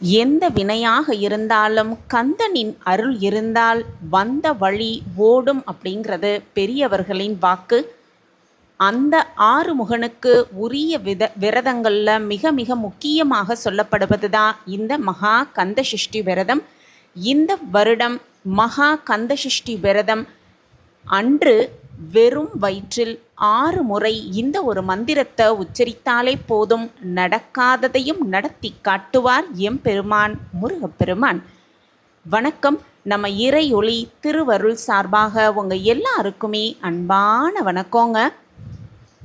எந்த வினையாக இருந்தாலும் கந்தனின் அருள் இருந்தால் வந்த வழி ஓடும் அப்படிங்கிறது பெரியவர்களின் வாக்கு. அந்த ஆறுமுகனுக்கு உரிய வித விரதங்களில் மிக மிக முக்கியமாக சொல்லப்படுவது தான் இந்த மகா கந்த சிஷ்டி விரதம். இந்த வருடம் மகா கந்தசஷ்டி விரதம் அன்று வெறும் வயிற்றில் ஆறு முறை இந்த ஒரு மந்திரத்தை உச்சரித்தாலே போதும். நடக்காததையும் நடத்தி காட்டுவார் எம்பெருமான் முருகப்பெருமான். வணக்கம். நம்ம இறை ஒளி திருவருள் சார்பாக உங்கள் எல்லாருக்குமே அன்பான வணக்கங்க.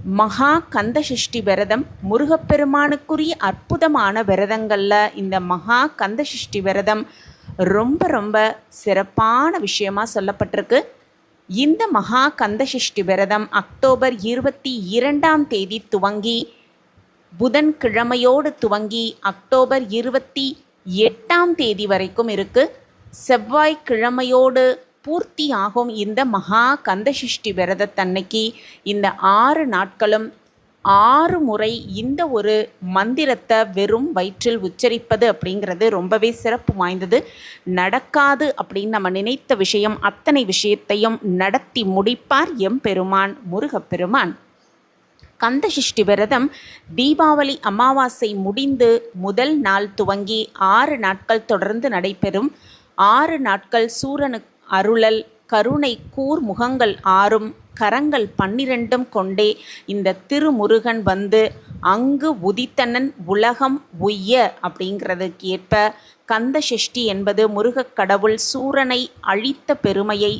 மகா கந்த சஷ்டி விரதம் முருகப்பெருமானுக்குரிய அற்புதமான விரதங்களில் இந்த மகா கந்த சஷ்டி விரதம் ரொம்ப ரொம்ப சிறப்பான விஷயமா சொல்லப்பட்டிருக்கு. இந்த மகா கந்தசஷ்டி விரதம் அக்டோபர் இருபத்தி இரண்டாம் தேதி துவங்கி புதன்கிழமையோடு துவங்கி அக்டோபர் இருபத்தி எட்டாம் தேதி வரைக்கும் இருக்கு. செவ்வாய்க்கிழமையோடு பூர்த்தி ஆகும் இந்த மகா கந்தசஷ்டி விரதத்தன்னைக்கு இந்த ஆறு நாட்களும் ஆறு முறை இந்த ஒரு மந்திரத்தை வெறும் வயிற்றில் உச்சரிப்பது அப்படிங்கிறது ரொம்பவே சிறப்பு வாய்ந்தது. நடக்காது அப்படின்னு நம்ம நினைத்த விஷயம் அத்தனை விஷயத்தையும் நடத்தி முடிப்பார் எம்பெருமான் முருகப்பெருமான். கந்தசஷ்டி விரதம் தீபாவளி அமாவாசை முடிந்து முதல் நாள் துவங்கி ஆறு நாட்கள் தொடர்ந்து நடைபெறும். ஆறு நாட்கள் சூரனு அருளல் கருணை கூர் முகங்கள் ஆறும். கரங்கள் பன்னிரண்டும் கொண்டே இந்த திருமுருகன் வந்து அங்கு உதித்தனன் உலகம் உய்ய அப்படிங்கிறதுக்கு ஏற்ப கந்த சஷ்டி என்பது முருகக் கடவுள் சூரனை அழித்த பெருமையை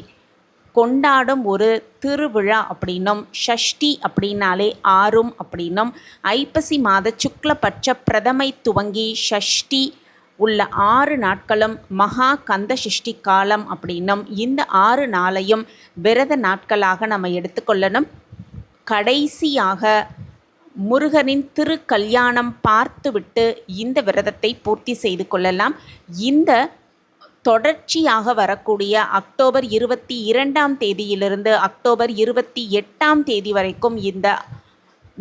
கொண்டாடும் ஒரு திருவிழா அப்படின்னும் ஷஷ்டி அப்படின்னாலே ஆறும் அப்படின்னும் ஐப்பசி மாத சுக்லபட்ச பிரதமை துவங்கி ஷஷ்டி உள்ள ஆறு நாட்களும் மகா கந்த சஷ்டி காலம் அப்படின்னும் இந்த ஆறு நாளையும் விரத நாட்களாக நம்ம எடுத்துக்கொள்ளணும் கடைசியாக முருகனின் திருக்கல்யாணம் பார்த்துவிட்டு இந்த விரதத்தை பூர்த்தி செய்து கொள்ளலாம். இந்த தொடர்ச்சியாக வரக்கூடிய அக்டோபர் இருபத்தி இரண்டாம் தேதியிலிருந்து அக்டோபர் இருபத்தி எட்டாம் தேதி வரைக்கும் இந்த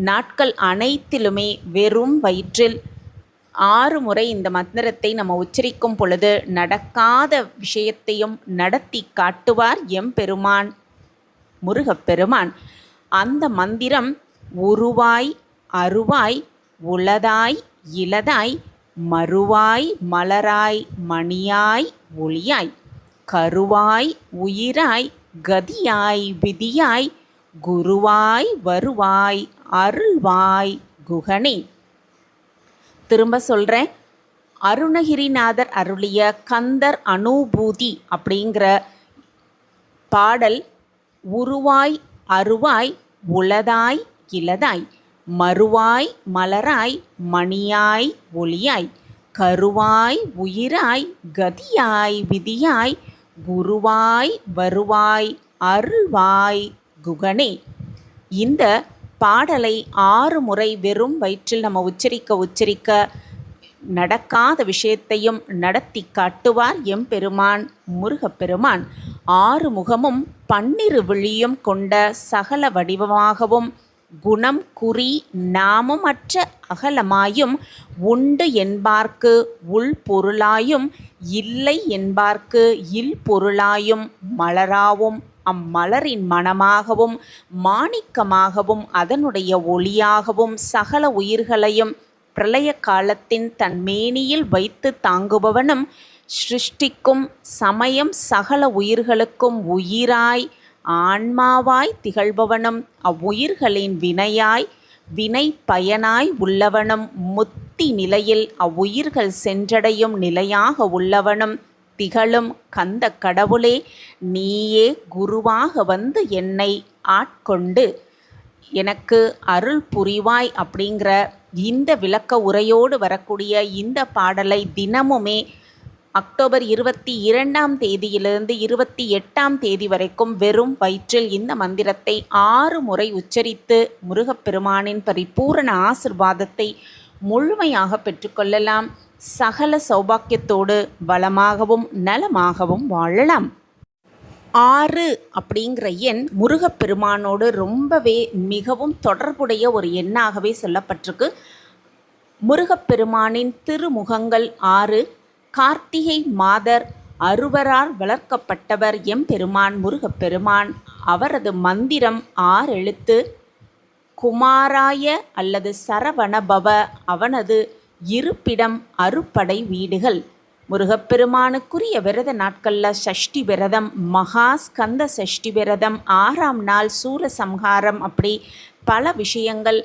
நாட்கள் அனைத்திலுமே வெறும் வயிற்றில் ஆறு முறை இந்த மந்திரத்தை நம்ம உச்சரிக்கும் பொழுது நடக்காத விஷயத்தையும் நடத்தி காட்டுவார் எம்பெருமான் முருகப்பெருமான். அந்த மந்திரம் உருவாய் அருவாய் உளதாய் இலதாய் மறுவாய் மலராய் மணியாய் ஒளியாய் கருவாய் உயிராய் கதியாய் விதியாய் குருவாய் வருவாய் அருள்வாய் குகனே. திரும்ப சொல்கிறேன் அருணகிரிநாதர் அருளிய கந்தர் அனுபூதி அப்படிங்கிற பாடல் உருவாய் அருவாய் உளதாய் இலதாய் மறுவாய் மலராய் மணியாய் ஒளியாய் கருவாய் உயிராய் கதியாய் விதியாய் குருவாய் வருவாய் அருள்வாய் குகனே. இந்த பாடலை ஆறு முறை வெறும் வயிற்றில் நம்ம உச்சரிக்க உச்சரிக்க நடக்காத விஷயத்தையும் நடத்தி காட்டுவார் எம்பெருமான் முருகப்பெருமான். ஆறு முகமும் பன்னிரு விழியும் கொண்ட சகல வடிவமாகவும் குணம் குறி நாமமற்ற அகலமாயும் உண்டு என்பார்க்கு உள் பொருளாயும் இல்லை என்பார்க்கு இல் பொருளாயும் மலராவும் அம்மலரின் மனமாகவும் மாணிக்கமாகவும் அதனுடைய ஒளியாகவும் சகல உயிர்களையும் பிரளய காலத்தின் தன் மேனியில் வைத்து தாங்குபவனும் சிருஷ்டிக்கும் சமயம் சகல உயிர்களுக்கும் உயிராய் ஆன்மாவாய் திகழ்பவனும் அவ்வுயிர்களின் வினையாய் வினை பயனாய் உள்ளவனும் முத்தி நிலையில் அவ்வுயிர்கள் சென்றடையும் நிலையாக உள்ளவனும் திகழும் கந்த கடவுளே நீயே குருவாக வந்து என்னை ஆட்கொண்டு எனக்கு அருள் புரிவாய் அப்படிங்கிற இந்த விளக்க உரையோடு வரக்கூடிய இந்த பாடலை தினமுமே அக்டோபர் இருபத்தி இரண்டாம் தேதியிலிருந்து இருபத்தி எட்டாம் தேதி வரைக்கும் வெறும் வயிற்றில் இந்த மந்திரத்தை ஆறு முறை உச்சரித்து முருகப்பெருமானின் பரிபூரண ஆசிர்வாதத்தை முழுமையாக பெற்றுக்கொள்ளலாம் சகல சௌபாக்கியத்தோடு வளமாகவும் நலமாகவும் வாழலாம். ஆறு அப்படிங்கிற எண் முருகப்பெருமானோடு ரொம்பவே மிகவும் தொடர்புடைய ஒரு எண்ணாகவே சொல்லப்பட்டிருக்கு. முருகப்பெருமானின் திருமுகங்கள் ஆறு கார்த்திகை மாதர் அறுவரால் வளர்க்கப்பட்டவர் எம்பெருமான் முருகப்பெருமான். அவரது மந்திரம் ஆறெழுத்து குமாராய அல்லது சரவணபவ அவனது இருப்பிடம் அறுப்படை வீடுகள். முருகப்பெருமானுக்குரிய விரத நாட்களில் சஷ்டி விரதம் மகா ஸ்கந்த சஷ்டி விரதம் ஆறாம் நாள் சூரசம்ஹாரம் அப்படி பல விஷயங்கள்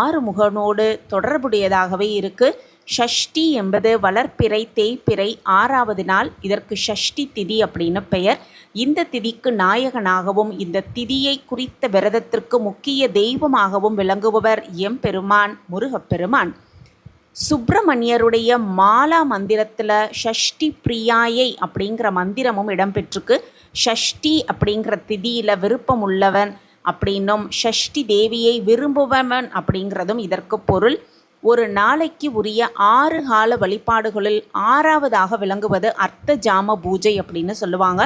ஆறுமுகனோடு தொடர்புடையதாகவே இருக்குது ஷஷ்டி என்பது வளர்ப்பிறை தேய்ப்பிறை ஆறாவது நாள் இதற்கு ஷஷ்டி திதி அப்படின்னு பெயர். இந்த திதிக்கு நாயகனாகவும் இந்த திதியை குறித்த விரதத்திற்கு முக்கிய தெய்வமாகவும் விளங்குபவர் எம்பெருமான் முருகப்பெருமான். சுப்பிரமணியருடைய மாலா மந்திரத்தில் ஷஷ்டி பிரியாயை அப்படிங்கிற மந்திரமும் இடம்பெற்றுக்கு ஷஷ்டி அப்படிங்கிற திதியில் விருப்பம் உள்ளவன் அப்படின்னும் ஷஷ்டி தேவியை விரும்புபவன் அப்படிங்கிறதும் இதற்கு பொருள். ஒரு நாளைக்கு உரிய ஆறு கால வழிபாடுகளில் ஆறாவதாக விளங்குவது அர்த்த ஜாம பூஜை அப்படின்னு சொல்லுவாங்க.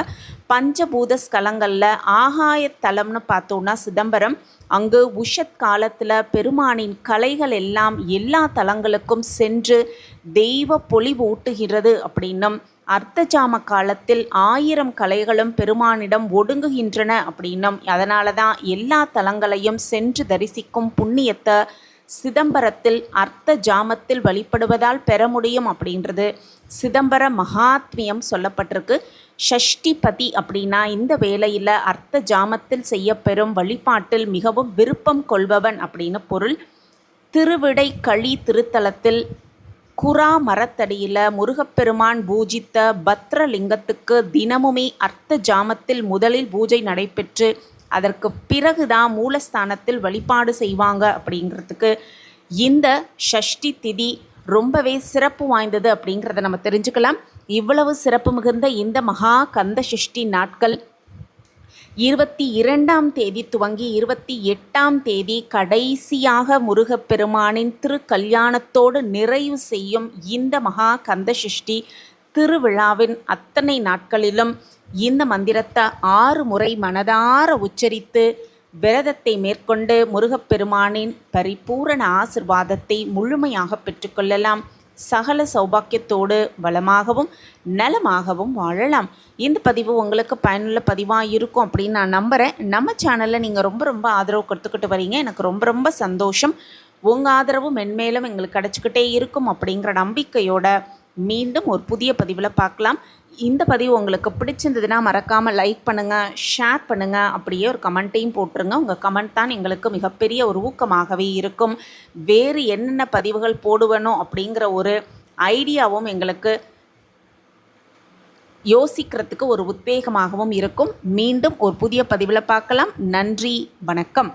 பஞ்சபூத ஸ்கலங்களில் ஆகாயத்தலம்னு பார்த்தோன்னா சிதம்பரம் அங்கு உஷத் காலத்தில் பெருமானின் கலைகள் எல்லாம் எல்லா தலங்களுக்கும் சென்று தெய்வ பொலிவு ஊட்டுகிறது அப்படின்னும் அர்த்தஜாம காலத்தில் ஆயிரம் கலைகளும் பெருமானிடம் ஒடுங்குகின்றன அப்படின்னும். அதனால தான் எல்லா தலங்களையும் சென்று தரிசிக்கும் புண்ணியத்தை சிதம்பரத்தில் அர்த்த ஜாமத்தில் வழிபடுவதால் பெற முடியும் அப்படின்றது சிதம்பர மகாத்மியம் சொல்லப்பட்டிருக்கு. ஷஷ்டிபதி அப்படின்னா இந்த வேலையில் அர்த்த ஜாமத்தில் செய்யப்பெறும் வழிபாட்டில் மிகவும் விருப்பம் கொள்பவன் அப்படின்னு பொருள். திருவிடை களி திருத்தலத்தில் குரா மரத்தடியில் முருகப்பெருமான் பூஜித்த பத்ரலிங்கத்துக்கு தினமுமே அர்த்த ஜாமத்தில் முதலில் பூஜை நடைபெற்று அதற்கு பிறகு தான் மூலஸ்தானத்தில் வழிபாடு செய்வாங்க அப்படிங்கிறதுக்கு இந்த ஷஷ்டி திதி ரொம்பவே சிறப்பு வாய்ந்தது அப்படிங்கிறத நம்ம தெரிஞ்சுக்கலாம். இவ்வளவு சிறப்பு மிகுந்த இந்த மகா கந்த சஷ்டி நாட்கள். இருபத்தி இரண்டாம் தேதி துவங்கி இருபத்தி எட்டாம் தேதி கடைசியாக முருகப்பெருமானின் திருக்கல்யாணத்தோடு நிறைவு செய்யும் இந்த மகா கந்த சஷ்டி திருவிழாவின் அத்தனை நாட்களிலும் இந்த மந்திரத்தை ஆறு முறை மனதார உச்சரித்து விரதத்தை மேற்கொண்டு முருகப்பெருமானின் பரிபூரண ஆசிர்வாதத்தை முழுமையாக பெற்றுக்கொள்ளலாம் சகல சௌபாக்கியத்தோடு வளமாகவும் நலமாகவும் வாழலாம். இந்த பதிவு உங்களுக்கு பயனுள்ள பதிவாக இருக்கும் அப்படின்னு நான் நம்புகிறேன் நம்ம சேனலில் நீங்கள் ரொம்ப ரொம்ப ஆதரவு கொடுத்துக்கிட்டு வரீங்க. எனக்கு ரொம்ப ரொம்ப சந்தோஷம். உங்கள் ஆதரவு மென்மேலும் எங்களுக்கு கிடச்சிக்கிட்டே இருக்கும் அப்படிங்கிற நம்பிக்கையோட மீண்டும் ஒரு புதிய பதிவில் பார்க்கலாம். இந்த பதிவு உங்களுக்கு பிடிச்சிருந்ததுன்னா மறக்காமல் லைக் பண்ணுங்கள் ஷேர் பண்ணுங்கள் அப்படியே ஒரு கமெண்ட்டையும் போட்டுருங்க. உங்கள் கமெண்ட் தான் எங்களுக்கு மிகப்பெரிய ஒரு ஊக்கமாகவே இருக்கும். வேறு என்னென்ன பதிவுகள் போடுவனும் அப்படிங்கிற ஒரு ஐடியாவும் எங்களுக்கு யோசிக்கிறதுக்கு ஒரு உத்வேகமாகவும் இருக்கும். மீண்டும் ஒரு புதிய பதிவில் பார்க்கலாம். நன்றி வணக்கம்.